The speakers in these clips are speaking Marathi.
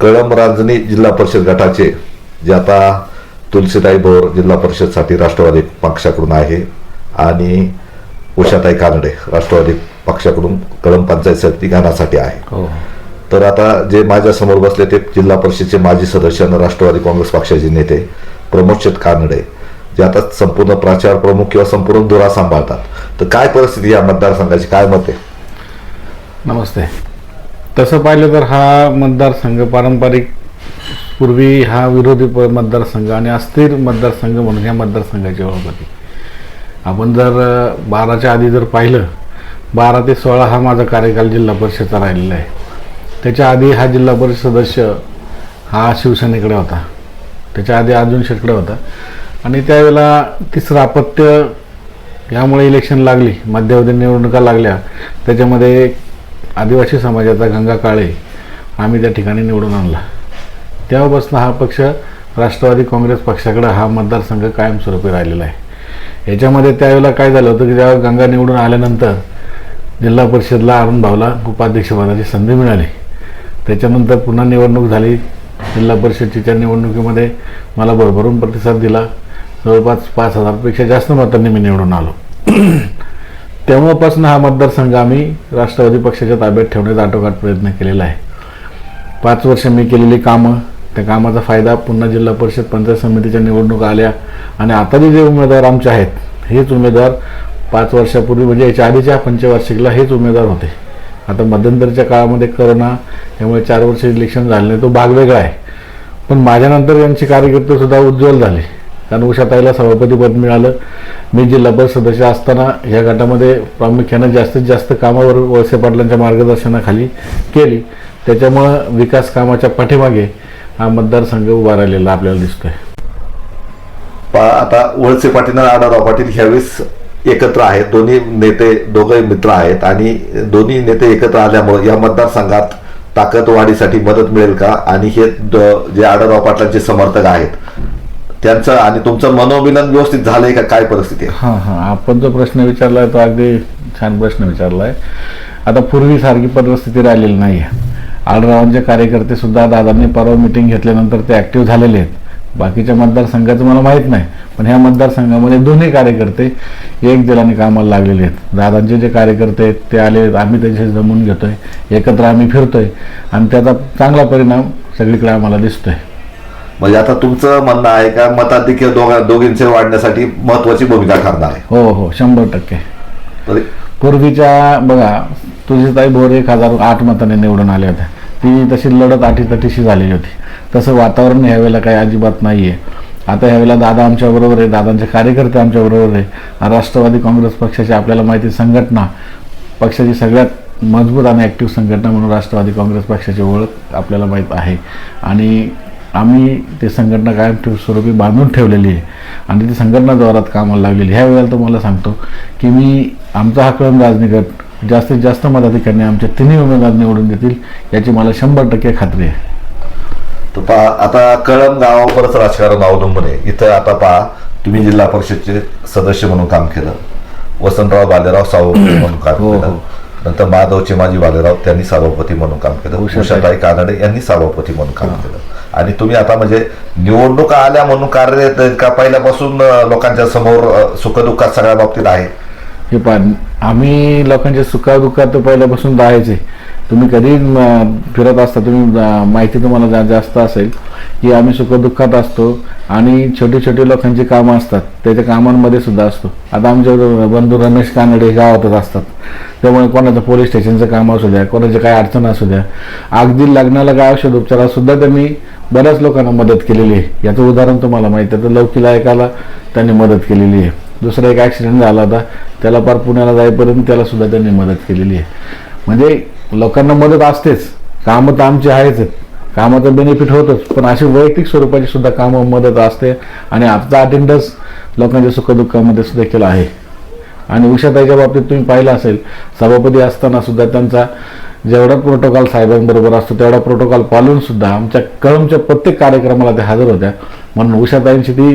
कळम रांजणी जिल्हा परिषद गटाचे जे आता तुलसीताई भोर जिल्हा परिषदसाठी राष्ट्रवादी पक्षाकडून आहे आणि उषाताई कानडे राष्ट्रवादी पक्षाकडून कळम पंचायत समिती घाण्यासाठी आहे. हो. तर आता जे माझ्यासमोर बसले ते जिल्हा परिषदेचे माजी सदस्य आणि राष्ट्रवादी काँग्रेस पक्षाचे नेते प्रमोद शेठ कानडे जे आता संपूर्ण प्रचार प्रमुख किंवा संपूर्ण धुरा सांभाळतात. तर काय परिस्थिती या मतदारसंघाची? काय मत आहे? नमस्ते. तसं पाहिलं तर हा मतदारसंघ पारंपरिक पूर्वी हा विरोधी प- मतदारसंघ आणि अस्थिर मतदारसंघ म्हणून ह्या मतदारसंघाची ओळख होती. आपण जर बाराच्या आधी जर पाहिलं बारा ते सोळा हा माझा कार्यकाल जिल्हा परिषदचा राहिलेला आहे. त्याच्या आधी हा जिल्हा परिषद सदस्य हा शिवसेनेकडे होता. त्याच्या आधी अर्जुन शेटकडे होता. आणि त्यावेळेला तिसरं अपत्य यामुळे इलेक्शन लागली मध्यावधी निवडणुका लागल्या. त्याच्यामध्ये आदिवासी समाजाचा गंगा काळे आम्ही त्या ठिकाणी निवडून आणला. तेव्हापासून हा पक्ष राष्ट्रवादी काँग्रेस पक्षाकडे हा मतदारसंघ कायमस्वरूपी राहिलेला आहे. याच्यामध्ये त्यावेळेला काय झालं होतं की जेव्हा गंगा निवडून आल्यानंतर जिल्हा परिषदला अरुण भाऊला उपाध्यक्षपदाची संधी मिळाली. त्याच्यानंतर पुन्हा निवडणूक झाली. जिल्हा परिषदच्या निवडणुकीमध्ये मला भरभरून प्रतिसाद दिला. जवळपास पाच हजारपेक्षा जास्त मतांनी मी निवडून आलो. तेव्हापासून हा मतदारसंघ आम्ही राष्ट्रवादी पक्षाच्या ताब्यात ठेवण्याचा आटोकाट प्रयत्न केलेला आहे. पाच वर्ष मी केलेली कामं त्या कामाचा फायदा पुन्हा जिल्हा परिषद पंचायत समितीच्या निवडणुका आल्या आणि आता जे जे उमेदवार आमचे आहेत हेच उमेदवार पाच वर्षापूर्वी म्हणजे याच्या आधीच्या पंचवार्षिकला हेच उमेदवार होते. आता मध्यंतरीच्या काळामध्ये करोना त्यामुळे चार वर्ष इलेक्शन झाले नाही तो भाग वेगळा आहे. पण माझ्यानंतर यांची कार्यकर्तेसुद्धा उज्ज्वल झाले. कारण उषाताईला सभापतीपद मिळालं. मी जिल्हा परिषद सदस्य असताना ह्या गटामध्ये प्रामुख्यानं जास्तीत जास्त कामावर वळसे पाटलांच्या मार्गदर्शनाखाली केली. त्याच्यामुळं विकास कामाच्या पाठीमागे हा मतदारसंघ उभा राहिलेला आपल्याला दिसतोय. आता वळसे पाटील आणि आढाराव पाटील ह्यावेळेस एकत्र आहेत. दोन्ही नेते दोघे मित्र आहेत. आणि दोन्ही नेते एकत्र आल्यामुळे या मतदारसंघात ताकद वाढीसाठी मदत मिळेल का? आणि हे जे आढाराव पाटलांचे समर्थक आहेत त्यांचं आणि तुमचं मनोमिलन व्यवस्थित झालंय का? काय परिस्थिती आहे? हां हां. आपण जो प्रश्न विचारला तो अगदी छान प्रश्न विचारला आहे आता पूर्वीसारखी परिस्थिती राहिलेली नाही आहे आडरावांचे कार्यकर्ते सुद्धा दादांनी परवा मिटिंग घेतल्यानंतर ते ॲक्टिव्ह झालेले आहेत. बाकीच्या मतदारसंघाचं मला माहीत नाही पण ह्या मतदारसंघामध्ये दोन्ही कार्यकर्ते एक दिलाने कामाला लागलेले आहेत. दादांचे जे कार्यकर्ते आहेत ते आले आम्ही त्यांच्याशी जमून घेतोय. एकत्र आम्ही फिरतोय. आणि त्याचा चांगला परिणाम सगळीकडे आम्हाला दिसतोय. म्हणजे आता तुमचं म्हणणं आहे का मताधिक्य दोघा दोघींचे वाढण्यासाठी महत्वाची भूमिका ठरणार आहे? हो हो शंभर टक्के. तरी? पूर्वीच्या बघा तुझी भोर एक हजार आठ मताने निवडून आल्या होत्या. ती तशी लढत आठीतटीशी झालेली होती. तसं वातावरण ह्यावेळेला काही अजिबात नाही आहे आता ह्यावेळेला दादा आमच्याबरोबर आहे दादांचे कार्यकर्ते आमच्याबरोबर आहे. राष्ट्रवादी काँग्रेस पक्षाची आपल्याला माहिती संघटना पक्षाची सगळ्यात मजबूत आणि ॲक्टिव्ह संघटना म्हणून राष्ट्रवादी काँग्रेस पक्षाची ओळख आपल्याला माहीत आहे. आणि आम्ही ते संघटना कायम ठेव स्वरूपी बांधून ठेवलेली आहे. आणि ती संघटना जोरात कामाला लागलेली ह्या वेळेला तुम्हाला सांगतो की मी आमचा हा कळम राजनिकट जास्तीत जास्त मताधिकाऱ्यांनी आमच्या तिन्ही उमेदवार निवडून देतील याची मला शंभर टक्के खात्री आहे. तर पहा आता कळम गावावरच राजकारण अवलंबून आहे इथं आता पहा तुम्ही जिल्हा परिषदचे सदस्य म्हणून काम केलं. वसंतराव बालेराव सभापती म्हणून काम हो, केलं. हो. नंतर माधव चिमाजी बालेराव त्यांनी सभापती म्हणून काम केलं. उषाताई. उषाताई कानडे यांनी सभापती म्हणून काम केलं. आणि तुम्ही आता म्हणजे निवडणुका आल्या म्हणून कार्यरत का पहिल्यापासून लोकांच्या समोर सुखदुःखात सगळ्या बाबतीत आहे. हे पण आम्ही लोकांच्या सुखादुःखात तर पहिल्यापासून राहायचे तुम्ही कधी फिरत असता तुम्ही माहिती तुम्हाला जा जास्त असेल की आम्ही सुखदुःखात असतो आणि छोटी छोटी लोकांची कामं असतात. त्याच्या कामांमध्ये सुद्धा असतो. आता आमचे बंधू रमेश कानडे हे गावातच असतात. त्यामुळे कोणाचं पोलीस स्टेशनचं काम असू द्या कोणाची काय अडचण असू द्या. अगदी लग्नाला काय औषध उपचारात सुद्धा त्यांनी बऱ्याच लोकांना मदत केलेली आहे. याचं उदाहरण तुम्हाला माहिती आहे. तर लौकीला त्यांनी मदत केलेली आहे. दुसरा एक ॲक्सिडेंट झाला होता. त्याला पार पुण्याला जाईपर्यंत त्याला सुद्धा त्यांनी मदत केलेली आहे. म्हणजे लोकांना मदत असतेच. कामं तर आमची आहेच. कामाचं बेनिफिट होतच. पण अशी वैयक्तिक स्वरूपाची सुद्धा कामं मदत असते. आणि आजचा अटेंडन्स लोकांच्या सुखदुःखामध्ये सुद्धा केला आहे. आणि उषाताईच्या बाबतीत तुम्ही पाहिलं असेल सभापती असताना सुद्धा त्यांचा जेवढा प्रोटोकॉल साहेबांबरोबर असतो तेवढा प्रोटोकॉल पालून सुद्धा आमच्या कळमच्या प्रत्येक कार्यक्रमाला त्या हजर होत्या. म्हणून उषाताईंची ती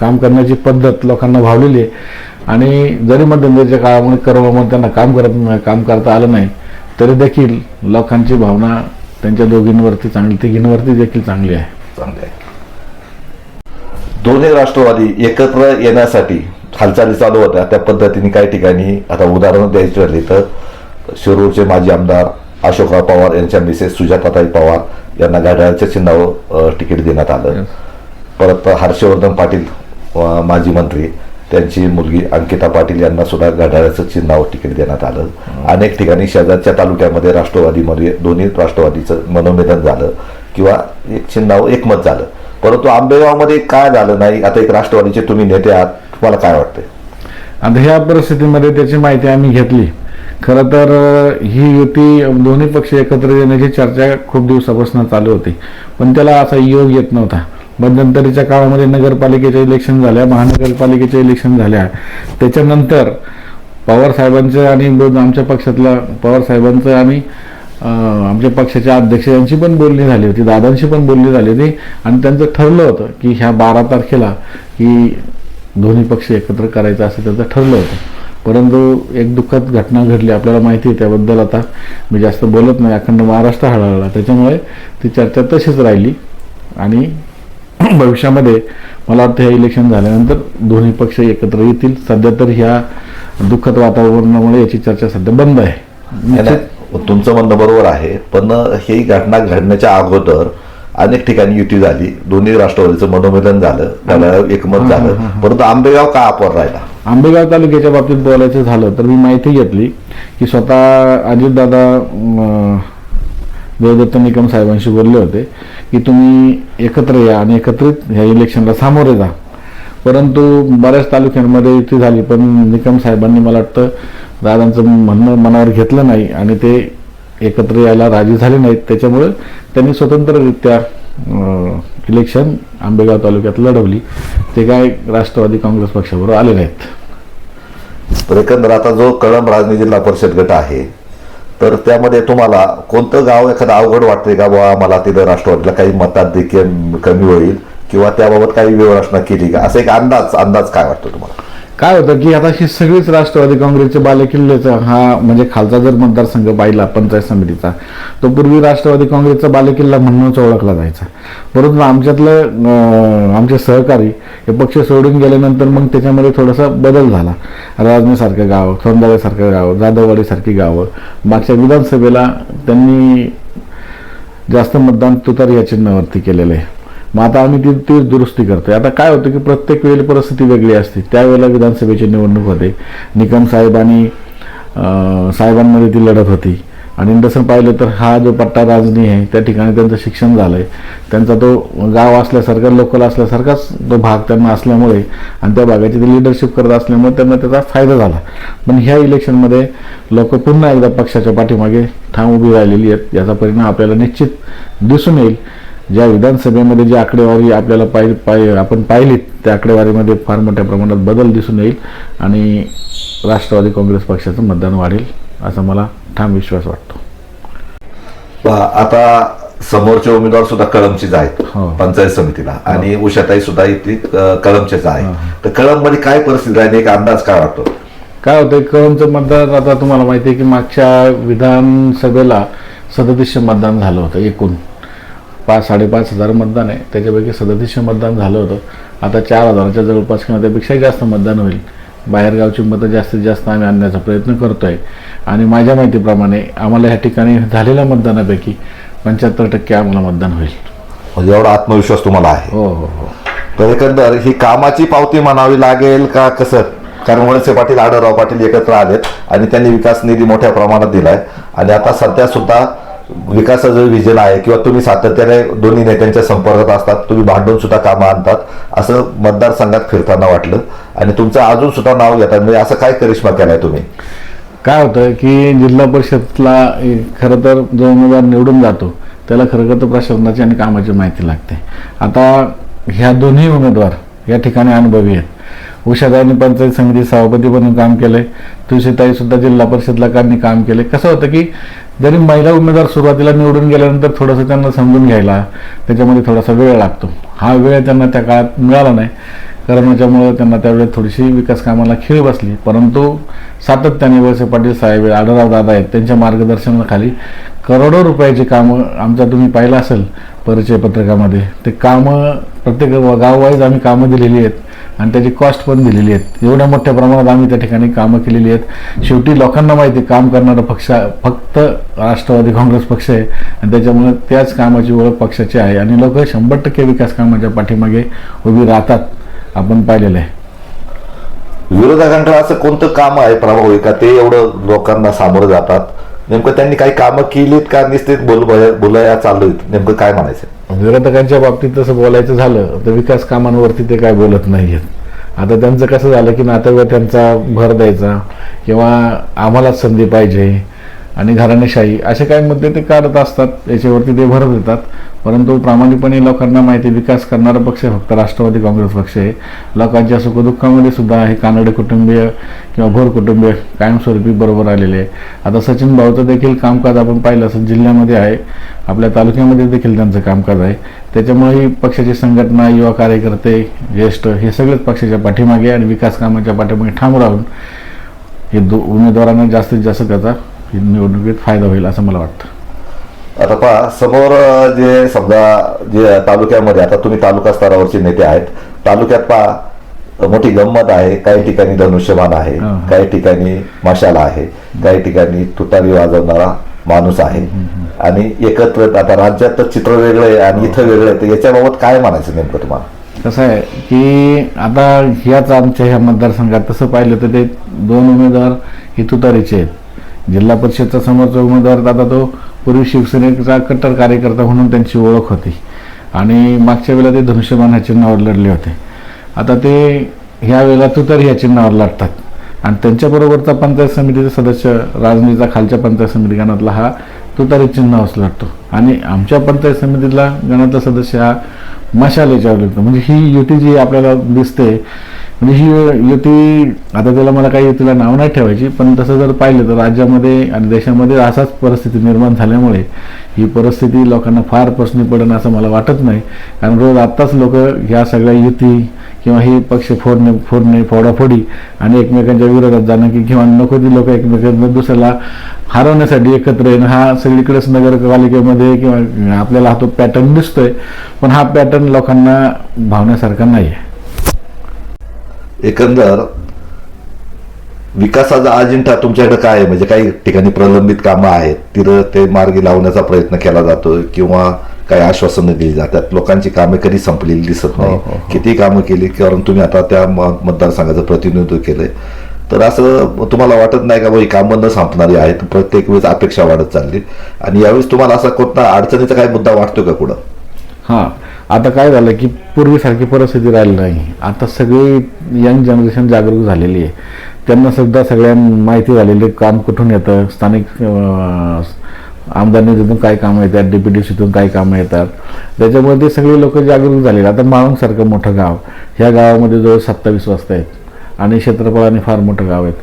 काम करण्याची पद्धत लोकांना भावलेली आहे. आणि जरी मध्यंतरीच्या काळामुळे कर्मामुळे त्यांना काम करत काम करता आलं नाही तरी देखील लोकांची भावना त्यांच्या दोघींवरती चांगली तिघींवरती देखील चांगली आहे. चांगली आहे. दोन्ही राष्ट्रवादी एकत्र येण्यासाठी हालचाली चालू होत्या. त्या पद्धतीने काही ठिकाणी आता उदाहरण द्यायची झाली तर शिरूरचे माजी आमदार अशोकराव पवार यांच्या मिसेस सुजाताताई पवार यांना घड्याळाच्या चिन्हावर तिकीट देण्यात आलं. परत हर्षवर्धन पाटील माजी मंत्री त्यांची मुलगी अंकिता पाटील यांना सुद्धा घड्याळाचं चिन्हावर तिकीट देण्यात आलं. अनेक ठिकाणी शेजारच्या तालुक्यामध्ये राष्ट्रवादीमध्ये दोन्ही राष्ट्रवादीचं मनोमेलन झालं किंवा एक चिन्हावर एकमत झालं. परंतु आंबेगावमध्ये काय झालं नाही? आता एक राष्ट्रवादीचे तुम्ही नेते आहात तुम्हाला काय वाटतंय? आता ह्या परिस्थितीमध्ये त्याची माहिती आम्ही घेतली. खरं तर ही युती दोन्ही पक्ष एकत्र येण्याची चर्चा खूप दिवसापासून चालू होती. पण त्याला असा योग येत नव्हता. मध्यंतरीच्या काळामध्ये नगरपालिकेच्या इलेक्शन झाल्या महानगरपालिकेच्या इलेक्शन झाल्या. त्याच्यानंतर पवार साहेबांचं आणि दोन आमच्या पक्षातल्या पवार साहेबांचं आणि आमच्या पक्षाच्या अध्यक्ष यांची पण बोलणी झाली होती दादांशी पण बोलणी झाली होती. आणि त्यांचं ठरलं होतं की ह्या बारा तारखेला की दोन्ही पक्ष एकत्र करायचं असं त्यांचं ठरलं होतं. परंतु एक दुःखद घटना घडली आपल्याला माहिती आहे त्याबद्दल आता मी जास्त बोलत नाही. अखंड महाराष्ट्र हळहळला. त्याच्यामुळे ती चर्चा तशीच राहिली. आणि भविष्यामध्ये मला वाटतं हे इलेक्शन झाल्यानंतर दोन्ही पक्ष एकत्र येतील. सध्या तर ह्या दुःखद वातावरणामुळे याची चर्चा सध्या बंद आहे. तुमचं म्हणणं बरोबर आहे. पण ही घटना घडण्याच्या अगोदर अनेक ठिकाणी युती झाली. दोन्ही राष्ट्रवादीचं मनोमेलन झालं. त्याला एकमत झालं. परंतु आंबेगाव का अपवर राहिला? आंबेगाव तालुक्याच्या बाबतीत बोलायचं झालं तर मी माहिती घेतली की स्वतः अजितदादा देवदत्त निकम साहेबांशी बोलले होते की तुम्ही एकत्र या आणि एकत्रित ह्या इलेक्शनला सामोरे जा. परंतु बऱ्याच तालुक्यांमध्ये युती झाली पण निकम साहेबांनी मला वाटतं दादांचं म्हणणं मनावर घेतलं नाही आणि ते एकत्र यायला राजी झाले नाहीत. त्याच्यामुळे त्यांनी स्वतंत्ररित्या इलेक्शन आंबेगाव तालुक्यात लढवली. ते काय राष्ट्रवादी काँग्रेस पक्षाबरोबर आले नाहीत. तर एकंदर आता जो कळंब राजनी जिल्हा परिषद गट आहे तर त्यामध्ये तुम्हाला कोणतं गाव एखादं अवघड वाटते का बुवा? मला तिथं राष्ट्रवादीला काही मतात देखील कमी होईल किंवा त्याबाबत काही व्यवस्था केली का असा एक अंदाज अंदाज काय वाटतो तुम्हाला? काय होतं की आता हे सगळीच राष्ट्रवादी काँग्रेसचे बालेकिल्लेचा हा म्हणजे खालचा जर मतदारसंघ पाहिला पंचायत समितीचा तो पूर्वी राष्ट्रवादी काँग्रेसचा बालेकिल्ला म्हणूनच ओळखला जायचा. परंतु आमच्यातलं आमचे सहकारी हे पक्ष सोडून गेल्यानंतर मग त्याच्यामध्ये थोडासा बदल झाला. राजनेसारखं गाव सोंदाळेसारखं गाव जाधववाडीसारखी गावं. मागच्या विधानसभेला त्यांनी जास्त मतदान तुतार या चिन्हावरती केलेलं आहे. मग आता आम्ही ती ती दुरुस्ती करतोय. आता काय होतं की प्रत्येक वेळी परिस्थिती वेगळी असते. त्यावेळेला विधानसभेची निवडणूक होते. निकम साहेब आणि साहेबांमध्ये ती लढत होती. आणि तसं पाहिलं तर हा जो पट्टा राजनी आहे त्या ठिकाणी त्यांचं शिक्षण झालं आहे त्यांचा तो गाव असल्यासारखा लोकल असल्यासारखाच तो भाग त्यांना असल्यामुळे आणि त्या भागाची ते लिडरशिप करत असल्यामुळे त्यांना त्याचा फायदा झाला. पण ह्या इलेक्शनमध्ये लोक पुन्हा एकदा पक्षाच्या पाठीमागे ठाम उभी राहिलेली आहेत. याचा परिणाम आपल्याला निश्चित दिसून येईल. ज्या विधानसभेमध्ये जी आकडेवारी आपल्याला पाहि पाहि आपण पाहिलीत त्या आकडेवारीमध्ये फार मोठ्या प्रमाणात बदल दिसून येईल आणि राष्ट्रवादी काँग्रेस पक्षाचं मतदान वाढेल असा मला ठाम विश्वास वाटतो. आता समोरचे उमेदवार सुद्धा कळमचीच आहेत हो. पंचायत समितीला. आणि उषाताई सुद्धा इथे कळमचेच आहे तर कळममध्ये काय परिस्थिती राहिली? एक अंदाज काय वाटतो काय होतं कळमचं मतदान आता तुम्हाला माहिती आहे की मागच्या विधानसभेला सदतीसशे मतदान झालं होतं एकूण. पाच साडेपाच हजार मतदान आहे. त्याच्यापैकी सदतीसशे मतदान झालं होतं. आता चार हजाराच्या जवळपास किंवा त्यापेक्षाही जास्त मतदान होईल. बाहेरगावची मतं जास्तीत जास्त आम्ही आणण्याचा प्रयत्न करतो आहे आणि माझ्या माहितीप्रमाणे आम्हाला ह्या ठिकाणी झालेल्या मतदानापैकी पंच्याहत्तर टक्के आम्हाला मतदान होईल. म्हणजे एवढा आत्मविश्वास तुम्हाला आहे. हो हो हो. तर एकंदर ही कामाची पावती म्हणावी लागेल का कसं? कारण वळसे पाटील आढळराव पाटील एकत्र आलेत आणि त्यांनी विकास निधी मोठ्या प्रमाणात दिलाय. आणि आता सध्या सुद्धा विकासाचं विजन आहे किंवा तुम्ही सातत्याने दोन्ही नेत्यांच्या संपर्कात असतात तुम्ही भांडून सुद्धा कामं आणतात असं मतदारसंघात फिरताना वाटलं. आणि तुमचं अजून सुद्धा नाव घेतात म्हणजे असं काय करिश्मा केलाय तुम्ही? काय होतं की जिल्हा परिषदला खरं तर जो उमेदवार निवडून जातो त्याला खरं तर प्रशासनाची आणि कामाची माहिती लागते. आता ह्या दोन्ही उमेदवार या ठिकाणी अनुभवी आहेत. उषादाईंनी पंचायत समिती सभापती म्हणून काम केलंय आहे तुळशीताईसुद्धा जिल्हा परिषदला त्यांनी काम केले कसं होतं की जरी महिला उमेदवार सुरुवातीला निवडून गेल्यानंतर थोडंसं त्यांना समजून घ्यायला त्याच्यामध्ये थोडासा वेळ लागतो. हा वेळ त्यांना त्या काळात मिळाला नाही. कारण त्याच्यामुळं त्यांना त्यावेळेस थोडीशी विकास कामाला खीळ बसली. परंतु सातत्याने वळसे पाटील साहेब आढळराव दादा आहेत त्यांच्या मार्गदर्शनाखाली करोडो रुपयाची कामं आमचा तुम्ही पाहिलं असेल परिचय पत्रकामध्ये ते कामं प्रत्येक गाववाईज आम्ही कामं दिलेली आहेत. आणि त्याची कॉस्ट पण दिलेली आहेत. एवढ्या मोठ्या प्रमाणात आम्ही त्या ठिकाणी कामं केलेली आहेत. शेवटी लोकांना माहिती आहे, काम करणारा पक्ष फक्त राष्ट्रवादी काँग्रेस पक्ष आहे. आणि त्याच्यामुळे त्याच कामाची ओळख पक्षाची आहे. आणि लोक शंभर टक्के विकास कामाच्या पाठीमागे उभी राहतात आपण पाहिलेलं आहे. विरोधकांकडे असं कोणतं काम आहे प्रभावी? का ते एवढं लोकांना सामोरं जातात. नेमकं त्यांनी काही कामं केलीत का निश्चित बोल बोलाया चालू आहेत नेमकं काय म्हणायचं विरोधकांच्या बाबतीत तसं बोलायचं झालं तर विकास कामांवरती ते काय बोलत नाहीयेत. आता त्यांचं कसं झालं की नातेवाईकांचा भर द्यायचा किंवा आम्हालाच संधी पाहिजे आणि घराणेशाही असे काही मुद्दे ते काढत असतात याच्यावरती ते भर देतात. परंतु प्रामाणिकपणे लोकांना माहिती आहे, विकास करणारा पक्ष फक्त राष्ट्रवादी काँग्रेस पक्ष आहे. लोकांच्या सुखदुःखामध्ये सुद्धा हे कानडे कुटुंबीय किंवा भोर कुटुंबीय कायमस्वरूपी बरोबर आलेले आहे. आता सचिन भाऊचं देखील कामकाज आपण पाहिलं असं जिल्ह्यामध्ये आहे. आपल्या तालुक्यामध्ये देखील त्यांचं कामकाज आहे. त्याच्यामुळेही पक्षाची संघटना युवा कार्यकर्ते ज्येष्ठ हे सगळेच पक्षाच्या पाठीमागे आणि विकास कामाच्या पाठीमागे ठाम राहून हे दो उमेदवारांना जास्तीत जास्त त्याचा निवडणुकीत फायदा होईल असं मला वाटतं. आता पहा समोर जे समजा जे तालुक्यामध्ये आता तुम्ही तालुका स्तरावरचे नेते आहेत तालुक्यात पहा मोठी गंमत आहे काही ठिकाणी धनुष्यबाण आहे. काही ठिकाणी मशाला आहे काही ठिकाणी तुतारी वाजवणारा माणूस आहे. आणि एकत्र आता राज्यात तर चित्र वेगळं आहे आणि इथं वेगळं आहे तर याच्याबाबत काय म्हणायचं नेमकं तुम्हाला? कसं आहे की आता ह्याच आमच्या ह्या मतदारसंघात तसं पाहिलं तर ते दोन उमेदवार हे तुतारीचे आहेत. जिल्हा परिषदचा समोरचा उमेदवार आता तो पूर्वी शिवसेनेचा कट्टर कार्यकर्ता म्हणून त्यांची ओळख होती. आणि मागच्या वेळेला ते धनुष्यबाण ह्या चिन्हावर लढले होते. आता ते ह्या वेळेला तुतारी ह्या चिन्हावर लढतात. आणि त्यांच्याबरोबरचा पंचायत समितीचा सदस्य राजनीतीचा खालच्या पंचायत समिती गणातला हा तुतारी चिन्हावरच लढतो. आणि आमच्या पंचायत समितीतला गणातला सदस्य हा मशाल याच्यावर लढतो. म्हणजे ही युती जी आपल्याला दिसते म्हणजे ही युती आता त्याला मला काही युतीला नाव नाही ठेवायची पण तसं जर पाहिलं तर राज्यामध्ये आणि देशामध्ये असाच परिस्थिती निर्माण झाल्यामुळे ही परिस्थिती लोकांना फार प्रश्नी पडेल असं मला वाटत नाही. कारण रोज आत्ताच लोक ह्या सगळ्या युती किंवा हे पक्ष फोडणे फोडणे फोडाफोडी आणि एकमेकांच्या विरोधात जाणं की किंवा नको ती लोक एकमेकांना दुसऱ्याला हरवण्यासाठी एकत्र येणं हा सगळीकडेच नगरपालिकेमध्ये किंवा आपल्याला हा तो पॅटर्न दिसतोय पण हा पॅटर्न लोकांना भावण्यासारखा नाही आहे एकंदर विकासाचा अजेंडा तुमच्याकडे काय आहे? म्हणजे काही ठिकाणी प्रलंबित कामं आहेत तिथं ते मार्गी लावण्याचा प्रयत्न केला जातो किंवा काही आश्वासनं दिली जातात? लोकांची कामे कधी संपलेली दिसत हो, नाही. हो, हो. किती कामं केली? कारण तुम्ही आता त्या मतदारसंघाचं प्रतिनिधित्व केलंय. तर असं तुम्हाला वाटत नाही का ही कामं न संपणारी आहेत? प्रत्येक वेळेस अपेक्षा वाढत चालली. आणि यावेळेस तुम्हाला असा कोणता अडचणीचा काही मुद्दा वाटतो का कुठं हां. आता काय झालं की पूर्वीसारखी परिस्थिती राहिली नाही. आता सगळी यंग जनरेशन जागरूक झालेली आहे. त्यांना सुद्धा सगळ्या माहिती झालेली आहे, काम कुठून येतं? स्थानिक अं, आमदार निधीतून काय कामं येतात? डीपी डी सीतून काय कामं येतात? त्याच्यामुळे ते सगळे लोक जागरूक झालेले आता माळुंगसारखं मोठं गाव ह्या गावामध्ये जवळ सत्तावीस वाजता आहेत आणि क्षेत्रफळाने फार मोठं गाव आहेत.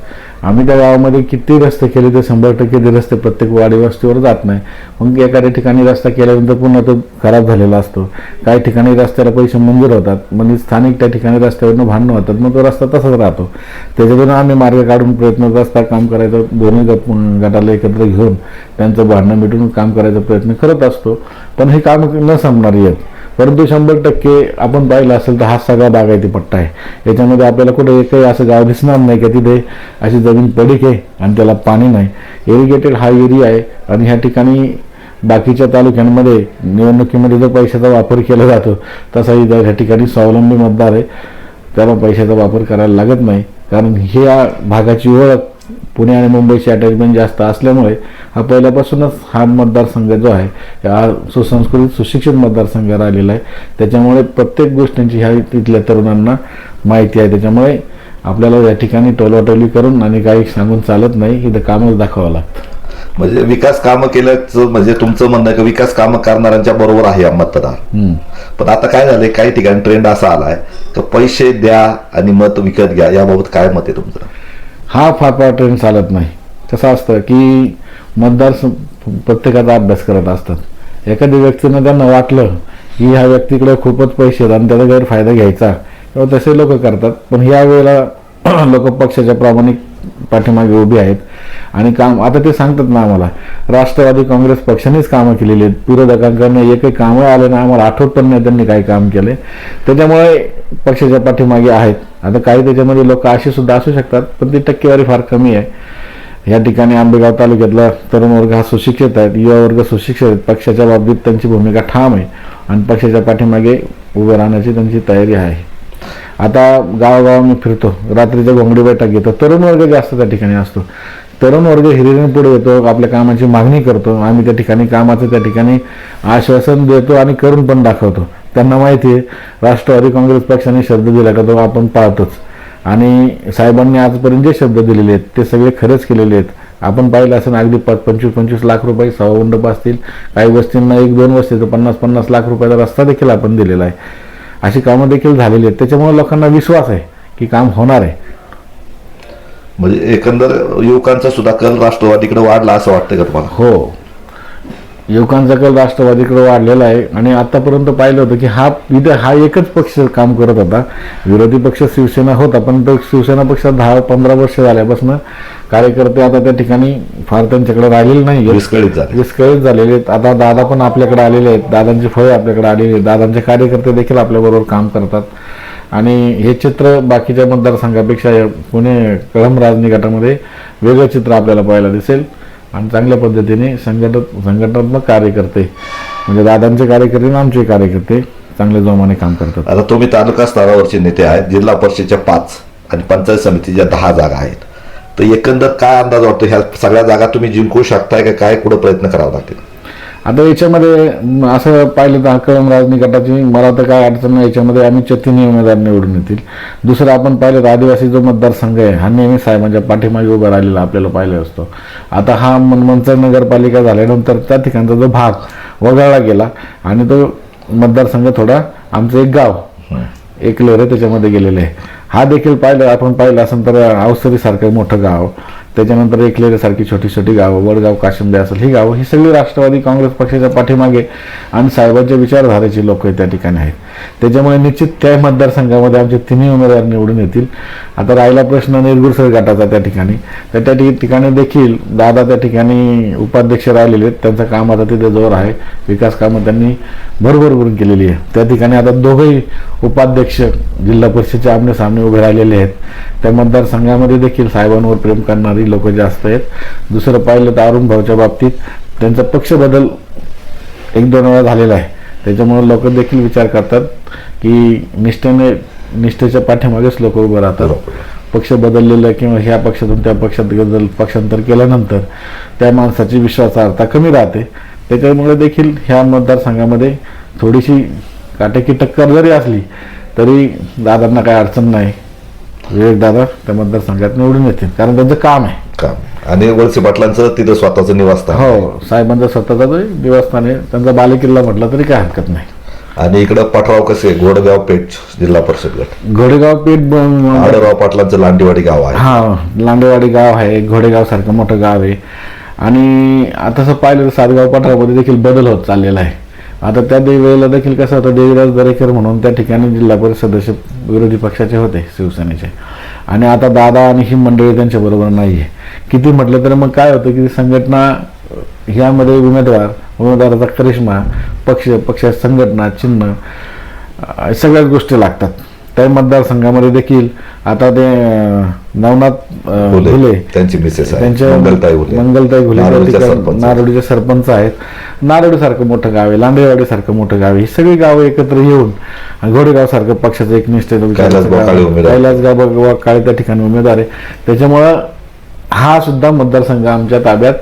आम्ही त्या गावामध्ये किती रस्ते केले ते शंभर टक्के ते रस्ते प्रत्येक वाडी वस्तीवर जात नाही. मग एखाद्या ठिकाणी रस्ता केल्यानंतर पुन्हा तो खराब झालेला असतो. काही ठिकाणी रस्त्याला पैसे मंजूर होतात म्हणजे स्थानिक त्या ठिकाणी रस्त्यावरनं भांडणं होतात मग तो रस्ता तसाच राहतो. त्याच्यातून आम्ही मार्ग काढून प्रयत्न रस्ता काम करायचा दोन्ही गटाला एकत्र घेऊन त्यांचं भांडणं मिटून काम करायचा प्रयत्न करत असतो. पण हे काम न संपणारी आहेत परंतु शंभर टक्के आपण पाहिलं असेल तर हा सगळा बागायती पट्टा आहे. याच्यामध्ये आपल्याला कुठे एकही असं गाव दिसणार नाही की तिथे अशी जमीन पडीक आहे आणि त्याला पाणी नाही. इरिगेटेड हा एरिया आहे आणि ह्या ठिकाणी बाकीच्या तालुक्यांमध्ये निवडणुकीमध्ये जो पैशाचा वापर केला जातो तसाही ह्या ठिकाणी स्वावलंबी मतदार आहे. त्याला पैशाचा वापर करायला लागत नाही. कारण ह्या भागाची ओळख पुणे आणि मुंबईची अटॅचमेंट जास्त असल्यामुळे हा पहिल्यापासूनच हा मतदारसंघ जो आहे हा सुसंस्कृत सुशिक्षित मतदारसंघ राहिलेला आहे. त्याच्यामुळे प्रत्येक गोष्टींची ह्या तिथल्या तरुणांना माहिती आहे. त्याच्यामुळे आपल्याला या ठिकाणी टोलवाटोली करून आणि काही सांगून चालत नाही इथं कामच दाखवावं लागतं. म्हणजे विकास कामं केल्याचं म्हणजे तुमचं म्हणणं की विकास कामं करणाऱ्यांच्या बरोबर आहे हा मतदार. पण आता काय झालंय काही ठिकाणी ट्रेंड असा आलाय की पैसे द्या आणि मत विकत घ्या याबाबत काय मत आहे तुमचं? हा फार फार ट्रेंड चालत नाही. कसं असतं की मतदार प्रत्येकाचा अभ्यास करत असतात. एखाद्या व्यक्तीनं त्यांना वाटलं की ह्या व्यक्तीकडे खूपच पैसे आहेत आणि त्याचा गैरफायदा घ्यायचा किंवा तसे लोक करतात. पण ह्या वेळेला लोक पक्षाच्या प्रामाणिक पाठीमागे उभी आहेत. आणि काम आता ते सांगतात ना आम्हाला राष्ट्रवादी काँग्रेस पक्षानेच कामं केलेली आहेत. विरोधकांकडनं एकही कामं आले ना आम्हाला आठवत पण नाही त्यांनी काही काम केले. त्याच्यामुळे पक्षाच्या पाठीमागे आहेत. आता काही त्याच्यामध्ये लोक असे सुद्धा असू शकतात पण ती टक्केवारी फार कमी आहे. या ठिकाणी आंबेगाव तालुक्यातला तरुण वर्ग हा सुशिक्षित आहेत युवा वर्ग सुशिक्षित आहेत. पक्षाच्या बाबतीत त्यांची भूमिका ठाम आहे. आणि पक्षाच्या पाठीमागे उभं राहण्याची त्यांची तयारी आहे. आता गावागाव फिरतो रात्रीच्या घोंगडी बैठक घेतो तरुण वर्ग जास्त त्या ठिकाणी असतो. तरुण वर्ग हिरिरीने पुढे येतो आपल्या कामाची मागणी करतो आम्ही त्या ठिकाणी कामाचं त्या ठिकाणी आश्वासन देतो आणि करून पण दाखवतो. त्यांना माहिती आहे राष्ट्रवादी काँग्रेस पक्षाने शब्द दिला का तो आपण पाळतोच. आणि साहेबांनी आजपर्यंत जे शब्द दिलेले आहेत ते सगळे खरेच केलेले आहेत. आपण पाहिलं असं अगदी पाच पंचवीस पंचवीस लाख रुपये सहा मंडप असतील काही वस्तींना एक दोन वस्ती तर पन्नास पन्नास लाख रुपयाचा रस्ता देखील आपण दिलेला आहे. अशी कामं देखील झालेली आहेत. त्याच्यामुळे लोकांना विश्वास आहे की काम होणार आहे. म्हणजे एकंदर युवकांचा सुद्धा कल राष्ट्रवादीकडे वाढला असं वाटतं का तुम्हाला? हो. युवकांचा कल राष्ट्रवादीकडे वाढलेला आहे. आणि आतापर्यंत पाहिलं होतं की हा इथे हा एकच पक्ष काम करत होता. विरोधी पक्ष शिवसेना होता पण तो शिवसेना पक्षात दहा पंधरा वर्ष झाल्यापासून कार्यकर्ते आता त्या ठिकाणी फार त्यांच्याकडे राहिलेले नाही विस्कळीत झाले. विस्कळीत झालेले आहेत. आता दादा पण आपल्याकडे आलेले आहेत. दादांची फळे आपल्याकडे आलेली आहेत. दादांचे कार्यकर्ते देखील आपल्याबरोबर काम करतात. आणि हे चित्र बाकीच्या मतदारसंघापेक्षा पुणे कळम राजनी गटामध्ये वेगळं चित्र आपल्याला पाहायला दिसेल. आणि चांगल्या पद्धतीने संघटक संघटनात्मक कार्यकर्ते म्हणजे दादांचे कार्यकर्ते आणि आमचे कार्यकर्ते चांगल्या जोमाने काम करतात. आता तुम्ही तालुका स्तरावरचे नेते आहेत जिल्हा परिषदेच्या पाच आणि पंचायत समितीच्या दहा जागा आहेत. तर एकंदर काय अंदाज वाटतो? ह्या सगळ्या जागा तुम्ही जिंकू शकताय का? काय कुठं प्रयत्न करावा लागतील? आता याच्यामध्ये असं पाहिलं तर कळम राजनी गटाची मला तर काय अडचण नाही याच्यामध्ये आम्ही तिन्ही उमेदवार निवडून येतील. दुसरं आपण पाहिलं तर आदिवासी जो मतदारसंघ आहे हा नेहमी साहेबांच्या पाठीमागे उभा राहिलेला आपल्याला पाहिला असतो. आता हा मनमंचर नगरपालिका झाल्यानंतर त्या ठिकाणचा जो भाग वगळला गेला आणि तो मतदारसंघ थोडा आमचं एक गाव एक लेरे त्याच्यामध्ये गेलेले आहे. हा देखील पाहिलं आपण पाहिलं असं तर अवसरीसारखं मोठं गाव. त्याच्यानंतर एकलेरेसारखी छोटी छोटी गावं वडगाव काशिंबे असेल ही गावं ही सगळी राष्ट्रवादी काँग्रेस पक्षाच्या पाठीमागे आणि साहेबांच्या विचारधारेची लोक त्या ठिकाणी आहेत. त्याच्यामुळे निश्चित त्या मतदारसंघामध्ये आमचे तिन्ही उमेदवार निवडून येतील. आता राहिला प्रश्न निर्गुरसर गटाचा त्या ठिकाणी. तर त्या ठिक- ठिकाणी देखील दादा त्या ठिकाणी उपाध्यक्ष राहिलेले आहेत. त्यांचं काम आता तिथे जोर आहे. विकास कामं त्यांनी भरभर करून केलेली आहे त्या ठिकाणी आता दोघंही उपाध्यक्ष जिल्हा परिषदचे आमने सामने उभे राहिलेले आहेत. त्या मतदारसंघामध्ये देखील साहेबांवर प्रेम करणारी लोक जास्त आहेत. दुसरं पाहिलं तर अरुण भाऊच्या बाबतीत त्यांचा पक्ष बदल एक दोन वेळा झालेला आहे. त्याच्यामुळे लोक देखील विचार करतात की निष्ठेने निष्ठेच्या पाठीमागेच लोक उभं राहतात. पक्ष बदललेलं किंवा ह्या पक्षातून त्या पक्षात बदल पक्षांतर केल्यानंतर त्या माणसाची विश्वासार्हता कमी राहते. त्याच्यामुळे देखील ह्या मतदारसंघामध्ये थोडीशी काटेकी टक्कर जरी असली तरी दादांना काही अडचण नाही. विवेक दादा त्या मतदारसंघात निवडून येतील कारण त्यांचं काम आहे. काम. आणि वळसे पाटलांचं तिथं स्वतःचं निवासस्थान हो साहेबांचा स्वतःचा जो देवस्थान आहे. त्यांचा बालेकिल्ला म्हटलं तरी काय हरकत नाही. आणि इकडं पठराव कसे? गोडगाव पेठ जिल्हा परिषद गट. घोडेगाव पेठ ब- आडराव पाटलांचं लांडीवाडी गाव आहे. हा लांडेवाडी गाव आहे. घोडेगाव सारखं मोठं गाव आहे. आणि आता तसं पाहिलं तर सातगाव पठारामध्ये देखील बदल होत चाललेला आहे. आता त्या दे- वेळेला देखील कसं होतं देवीराज दरेकर म्हणून त्या ठिकाणी जिल्हा परिषद सदस्य विरोधी पक्षाचे होते शिवसेनेचे. आणि आता दादा आणि ही मंडळी त्यांच्या बरोबर नाही आहे किती म्हटलं तर मग काय होतं की संघटना ह्यामध्ये उमेदवार उमेदवाराचा करिश्मा पक्ष पक्ष संघटना चिन्ह सगळ्याच गोष्टी लागतात. त्या मतदारसंघामध्ये देखील आता ते नवनाथ त्यांची मिसेस आहे त्यांच्या मंगलताई घुले. नारोडीचे सरपंच आहेत. नारोडी सारखं मोठं गाव आहे लांडेवाडी सारखं मोठं गाव आहे. ही सगळी गावं एकत्र येऊन घोडेगाव सारखं पक्षाचं एक निष्ठेचं विचाराचं गाव. कैलासगाव काळे त्या ठिकाणी उमेदवार आहे. त्याच्यामुळं हा सुद्धा मतदारसंघ आमच्या ताब्यात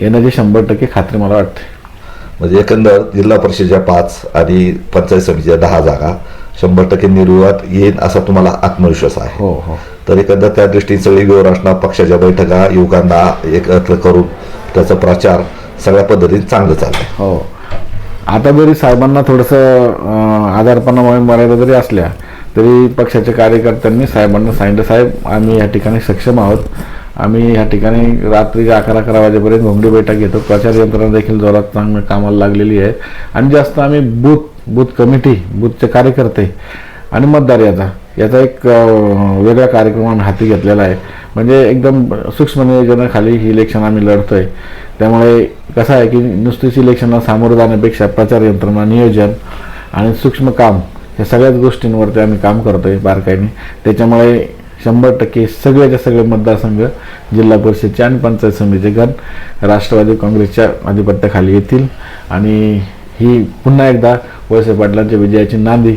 येण्याची शंभर टक्के खात्री मला वाटते. म्हणजे एकंदर जिल्हा परिषदेच्या पाच आणि पंचायत समितीच्या दहा जागा शंभर टक्के निर्विवाद येईल असा तुम्हाला आत्मविश्वास आहे. हो हो. तर एकंदर त्या दृष्टीने सगळी व्यवस्था पक्षाच्या बैठका युवकांना एकत्र करून त्याचा प्रचार सगळ्या पद्धतीने चांगलं चाललंय. हो. आता जरी साहेबांना थोडंसं आजारपणामुळे मर्यादा जरी असल्या तरी पक्षाच्या कार्यकर्त्यांनी साहेबांना सांगितलं साहेब आम्ही या ठिकाणी सक्षम आहोत. आम्ही या ठिकाणी रात्री अकरा अकरा वाजेपर्यंत घोंगडी बैठक घेतो. प्रचार यंत्रणा देखील जोरात चांगलं कामाला लागलेली आहे. आणि जास्त आम्ही बूथ बूथ कमिटी बूथचे कार्यकर्ते आणि मतदार याचा याचा एक वेगळा कार्यक्रम आम्ही हाती घेतलेला आहे. म्हणजे एकदम सूक्ष्म नियोजनाखाली ही इलेक्शन आम्ही लढतो आहे त्यामुळे कसं आहे की नुसतीच इलेक्शनला सामोरं जाण्यापेक्षा प्रचार यंत्रणा नियोजन आणि सूक्ष्म काम या सगळ्याच गोष्टींवरती आम्ही काम करतो आहे बारकाईने. त्याच्यामुळे शंभर टक्के सगळ्याच्या सगळे मतदारसंघ जिल्हा परिषदचे आणि पंचायत समितीचे गण राष्ट्रवादी काँग्रेसच्या आधिपत्याखाली येतील. आणि ही पुन्हा एकदा वळसे पाटलांच्या विजयाची नांदी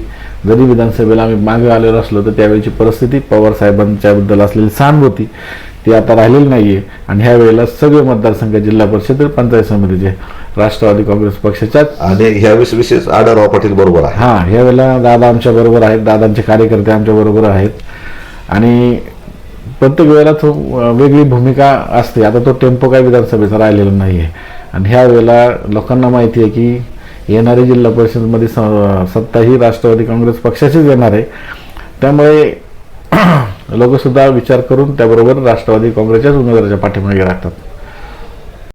जरी विधानसभेला आम्ही मागे आलेलो असलो तर त्यावेळीची परिस्थिती पवार साहेबांच्याबद्दल असलेली सहानुभूती ती आता राहिलेली नाही आहे आणि ह्या वेळेला सगळे मतदारसंघ जिल्हा परिषद आणि पंचायत समितीचे राष्ट्रवादी काँग्रेस पक्षाच्याच आणि ह्यावेळेस विशेष आढळराव पाटील बरोबर आहे. हां ह्या वेळेला दादा आमच्या बरोबर आहेत. दादांचे कार्यकर्ते आमच्या बरोबर आहेत. आणि प्रत्येक वेळेला तो वेगळी भूमिका असते. आता तो टेम्पो काय विधानसभेचा राहिलेला नाही आहे आणि ह्या वेळेला लोकांना माहिती आहे की येणारी जिल्हा परिषदमध्ये स- सत्ता ही राष्ट्रवादी काँग्रेस पक्षाचीच येणार आहे. त्यामुळे लोकसुद्धा विचार करून त्याबरोबर राष्ट्रवादी काँग्रेसच्याच उमेदवाराच्या पाठीमागे राहतात.